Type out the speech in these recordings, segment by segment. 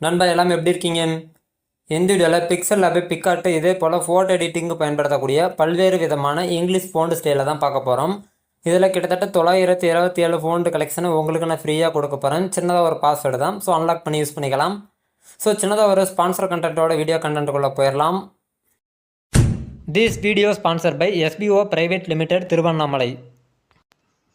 நண்பா எல்லாமே எப்படி இருக்கீங்க? இந்த வீடியோவில் பிக்சல் லேபு பிக்கார்ட்டு இதே போல் ஃபோட்டோ எடிட்டிங்க்கு பயன்படுத்தக்கூடிய பல்வேறு விதமான இங்கிலீஷ் ஃபோண்டு ஸ்டைலில் தான் பார்க்க போகிறோம் இதில் கிட்டத்தட்ட தொள்ளாயிரத்தி இருபத்தி ஏழு ஃபோண்டு கலெக்ஷனை உங்களுக்கு நான் ஃப்ரீயாக கொடுக்க போகிறேன் சின்னதாக ஒரு பாஸ்வேர்டு தான். ஸோ அன்லாக் பண்ணி யூஸ் பண்ணிக்கலாம். ஸோ சின்னதாக ஒரு ஸ்பான்சர் கண்டென்ட்டோட வீடியோ கண்டென்ட்டுக்குள்ளே போயிடலாம் this video sponsor by SPO private limited Tiruvannamalai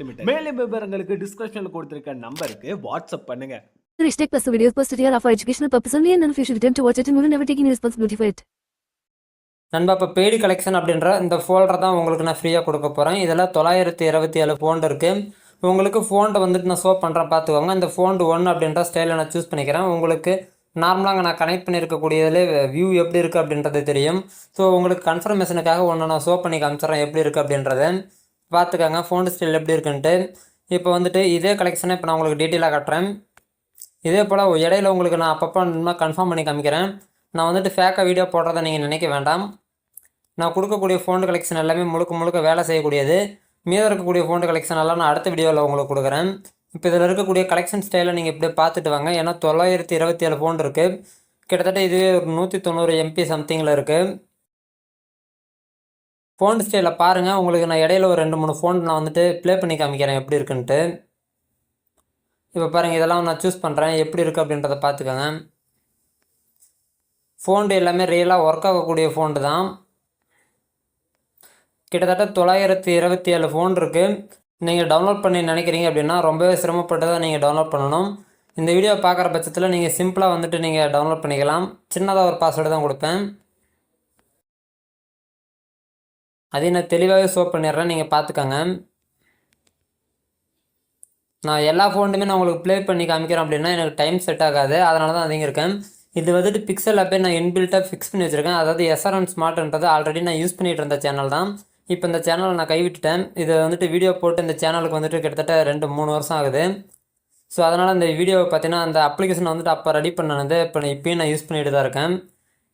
limited மேலும் விவரங்களுக்கு டிஸ்கிரிப்ஷன்ல கொடுத்திருக்க நம்பருக்கு வாட்ஸ்அப் பண்ணுங்க. Hashtag plus the videos posted here for educational purpose only and none of you should attempt to watch it and will never take any responsibility for it. நண்பா இப்போ paid collection அப்படின்ற இந்த ஃபோல்டர் தான் உங்களுக்கு நான் ஃப்ரீயாக கொடுக்க போகிறேன் இதில் தொள்ளாயிரத்தி இருபத்தி ஏழு ஃபோன் இருக்குது உங்களுக்கு ஃபோன்ட்டை வந்துட்டு நான் ஷோ பண்ணுறேன் பார்த்துக்கோங்க. இந்த ஃபோன் ஒன் அப்படின்ற ஸ்டைலில் நான் சூஸ் பண்ணிக்கிறேன். உங்களுக்கு நார்மலாக நான் கனெக்ட் பண்ணியிருக்கக்கூடியதில் வியூ எப்படி இருக்குது அப்படின்றது தெரியும். ஸோ உங்களுக்கு கன்ஃபர்மேஷனுக்காக ஒன்று நான் ஷோ பண்ணி காமிச்சிட்றேன் எப்படி இருக்குது அப்படின்றத. பார்த்துக்கோங்க ஃபோன் ஸ்டைல் எப்படி இருக்குன்ட்டு. இப்போ வந்துட்டு இதே கலெக்ஷனை இப்போ நான் உங்களுக்கு டீட்டெயிலாக காட்டுறேன். இதே போல் இடையில உங்களுக்கு நான் அப்பப்போ இன்னும் கன்ஃபார்ம் பண்ணி காமிக்கிறேன். நான் வந்துட்டு ஃபேக்காக வீடியோ போடுறதை நீங்கள் நினைக்க வேண்டாம். நான் கொடுக்கக்கூடிய ஃபோன் கலெக்ஷன் எல்லாமே முழுக்க முழுக்க வேலை செய்யக்கூடியது. மீதம் இருக்கக்கூடிய ஃபோன் கலெக்ஷன் எல்லாம் நான் அடுத்த வீடியோவில் உங்களுக்கு கொடுக்குறேன். இப்போ இதில் இருக்கக்கூடிய கலெக்ஷன் ஸ்டைலை நீங்கள் இப்படி பார்த்துட்டு வாங்க. ஏன்னா தொள்ளாயிரத்தி இருபத்தி ஏழு ஃபோன் இருக்குது கிட்டத்தட்ட இதுவே ஒரு நூற்றி தொண்ணூறு எம்பி சம்திங்கில் இருக்குது ஃபோன் ஸ்டைலில் பாருங்கள் உங்களுக்கு நான் இடையில ஒரு ரெண்டு மூணு ஃபோன் நான் வந்துட்டு ப்ளே பண்ணி காமிக்கிறேன். எப்படி இருக்குன்ட்டு. இப்போ பாருங்கள் இதெல்லாம் நான் சூஸ் பண்ணுறேன் எப்படி இருக்குது அப்படின்றத பார்த்துக்கோங்க ஃபோன்டு எல்லாமே ரியலாக ஒர்க் ஆகக்கூடிய ஃபோன் தான். கிட்டத்தட்ட தொள்ளாயிரத்தி இருபத்தி ஏழு ஃபோன் இருக்குது நீங்கள் டவுன்லோட் பண்ணி நினைக்கிறீங்க அப்படின்னா ரொம்பவே சிரமப்பட்டு தான் நீங்கள் டவுன்லோட் பண்ணணும். இந்த வீடியோ பார்க்குற பட்சத்தில் நீங்கள் சிம்பிளாக வந்துட்டு நீங்கள் டவுன்லோட் பண்ணிக்கலாம். சின்னதாக ஒரு பாஸ்வேர்டு தான் கொடுப்பேன். அதையும் நான் தெளிவாகவே ஷோ பண்ணிடுறேன். நீங்கள் பார்த்துக்கோங்க. நான் எல்லா ஃபோன்ட்டுமே நான் உங்களுக்கு ப்ளே பண்ணி காமிக்கிறேன் அப்படின்னா எனக்கு டைம் செட் ஆகாது. அதனால தான் அதிகம் இருக்கேன். இது வந்துட்டு பிக்சல் அப்பே நான் இன்பில்ட்டாக ஃபிக்ஸ் பண்ணி வச்சுருக்கேன். அதாவது எஸ்ஆர்என் ஸ்மார்ட்ன்றது ஆல்ரெடி நான் யூஸ் பண்ணிகிட்டு இருந்த சேனல் தான். இப்போ இந்த சேனலை நான் கைவிட்டுட்டேன். இதை வந்துட்டு வீடியோ போட்டு இந்த சேனலுக்கு வந்துட்டு கிட்டத்தட்ட ரெண்டு மூணு வருஷம் ஆகுது. ஸோ அதனால் இந்த வீடியோவை பார்த்தீங்கன்னா அந்த அப்ளிகேஷன் வந்துட்டு அப்போ ரெடி பண்ணது இப்போ நான் நான் யூஸ் பண்ணிட்டு தான் இருக்கேன்.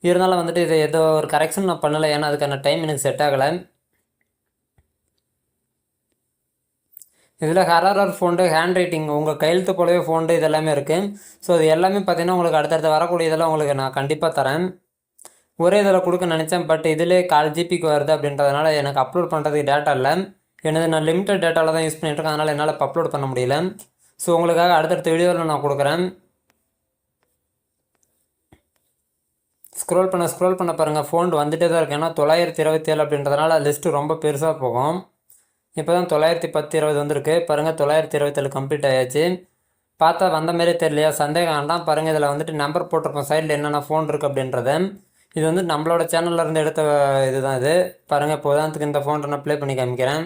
இருந்தாலும் வந்துட்டு இதை ஏதோ ஒரு கரெக்ஷன் நான் பண்ணலை. ஏன்னா அதுக்கான டைம் எனக்கு செட் ஆகலை. இதில் ஹரரர் ஃபோண்டு ஹேண்ட் ரைட்டிங் உங்கள் கையெழுத்து போலவே ஃபோண்டு இது எல்லாமே இருக்குது ஸோ இது எல்லாமே பார்த்தீங்கன்னா உங்களுக்கு அடுத்தடுத்து வரக்கூடிய இதெல்லாம் உங்களுக்கு நான் கண்டிப்பாக தரேன். ஒரே இதில் கொடுக்க நினச்சேன். பட் இதிலே கால் ஜிபிக்கு வருது அப்படின்றதுனால எனக்கு அப்லோட் பண்ணுறதுக்கு டேட்டா இல்லை. எனது நான் லிமிட்டட் டேட்டாவில் தான் யூஸ் பண்ணிகிட்ருக்கேன் அதனால் என்னால் இப்போ அப்லோட் பண்ண முடியல. ஸோ உங்களுக்காக அடுத்தடுத்த வீடியோவில் நான் கொடுக்குறேன். ஸ்க்ரோல் பண்ண ஸ்க்ரோல் பண்ண பாருங்கள் ஃபோன் வந்துட்டே தான் இருக்கு. ஏன்னா தொள்ளாயிரத்தி இருபத்தி ஏழு அப்படின்றதுனால லிஸ்ட்டு ரொம்ப பெருசாக போகும். இப்போ தான் தொள்ளாயிரத்தி பத்து இருபது வந்திருக்கு. பாருங்கள் தொள்ளாயிரத்தி இருபத்தேழு கம்ப்ளீட் ஆயாச்சு. பார்த்தா வந்த மாதிரி தெரியலையா? சந்தேகம் வேண்டாம். பாருங்கள் இதில் வந்துட்டு நம்பர் போட்டிருப்போம். சைடில் என்னென்ன ஃபோன் இருக்குது அப்படின்றது. இது வந்து நம்மளோட சேனலில் இருந்து எடுத்த இதுதான் இது. பாருங்கள் இப்போ உதாரணத்துக்கு இந்த ஃபோன் நான் ப்ளே பண்ணி காமிக்கிறேன்.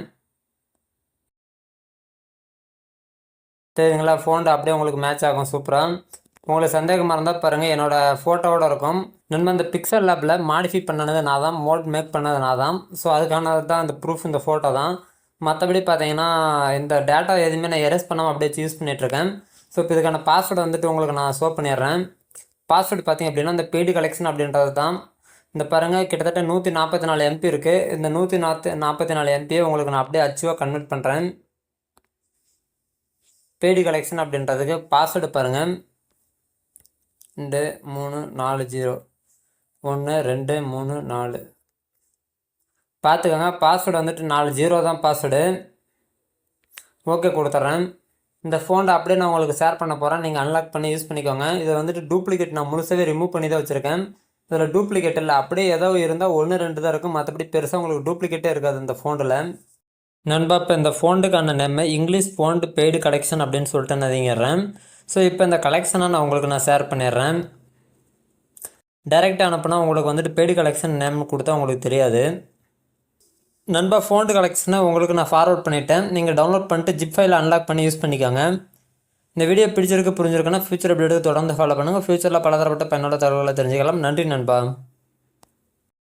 சரிங்களா ஃபோன் அப்படியே உங்களுக்கு மேட்ச் ஆகும். சூப்பராக உங்களுக்கு சந்தேகமாக இருந்தால் பாருங்கள் என்னோடய ஃபோட்டோவோட இருக்கும். நண்பன் இந்த பிக்சல் லேப்பில் மாடிஃபை பண்ணது நான் தான் மோட் மேக் பண்ணது நான் தான் ஸோ அதுக்கானது தான் அந்த ப்ரூஃப் இந்த ஃபோட்டோ தான். மற்றபடி பார்த்தீங்கன்னா இந்த டேட்டா எதுவுமே நான் எரேஸ் பண்ணாமல் அப்படியே யூஸ் பண்ணிகிட்ருக்கேன் ஸோ இப்போ இதுக்கான பாஸ்வேர்டு வந்துட்டு உங்களுக்கு நான் ஷோ பண்ணிடுறேன். பாஸ்வேர்டு பார்த்தீங்க அப்படின்னா இந்த பெய்டு கலெக்ஷன் அப்படின்றது தான். இந்த பாருங்கள் கிட்டத்தட்ட நூற்றி நாற்பத்தி நாலு எம்பி இருக்குது இந்த நூற்றி நாற்று நாற்பத்தி நாலு எம்பியை உங்களுக்கு நான் அப்படியே அச்சுவாக கன்வெர்ட் பண்ணுறேன் பெய்டு கலெக்ஷன் அப்படின்றதுக்கு பாஸ்வேர்டு பாருங்கள் ரெண்டு மூணு நாலு ஜீரோ. ஒன்று ரெண்டு மூணு நாலு. பார்த்துக்கோங்க பாஸ்வேர்டு வந்துட்டு நாலு ஜீரோ தான் பாஸ்வேர்டு ஓகே கொடுத்துட்றேன் இந்த ஃபோனை அப்படியே நான் உங்களுக்கு ஷேர் பண்ண போகிறேன் நீங்கள் அன்லாக் பண்ணி யூஸ் பண்ணிக்கோங்க. இதை வந்துட்டு டூப்ளிகேட் நான் முழுசாவே ரிமூவ் பண்ணி தான் வச்சுருக்கேன். இதில் டூப்ளிகேட் இல்லை. அப்படியே ஏதோ இருந்தால் ஒன்று ரெண்டு தான் இருக்கும். மற்றபடி பெருசாக உங்களுக்கு டூப்ளிகேட்டே இருக்காது இந்த ஃபோனில் நண்பா இப்போ இந்த ஃபோனுக்கான name English font paid collection அப்படின்னு சொல்லிட்டு நான் இறேன் ஸோ இப்போ இந்த கலெக்ஷனை நான் உங்களுக்கு நான் ஷேர் பண்ணிடுறேன். டைரெக்டாக அனுப்புனா உங்களுக்கு வந்துட்டு பெய்டு கலெக்ஷன் நேம் கொடுத்தா உங்களுக்கு தெரியாது. நண்பா ஃபோன் கலெக்ஷனை உங்களுக்கு நான் ஃபார்வர்ட் பண்ணிட்டேன். நீங்கள் டவுன்லோட் பண்ணிட்டு ஜிப் ஃபைலை அன்லாக் பண்ணி யூஸ் பண்ணிக்கோங்க. இந்த வீடியோ பிடிச்சிருக்கு புரிஞ்சிருக்குன்னா ஃபியூச்சர் அப்டேட்டுக்கு தொடர்ந்து ஃபாலோ பண்ணுங்கள் ஃபியூச்சரில் பலதரப்பட்ட பயனுள்ள தகவல்களை தெரிஞ்சுக்கலாம். நன்றி நண்பா.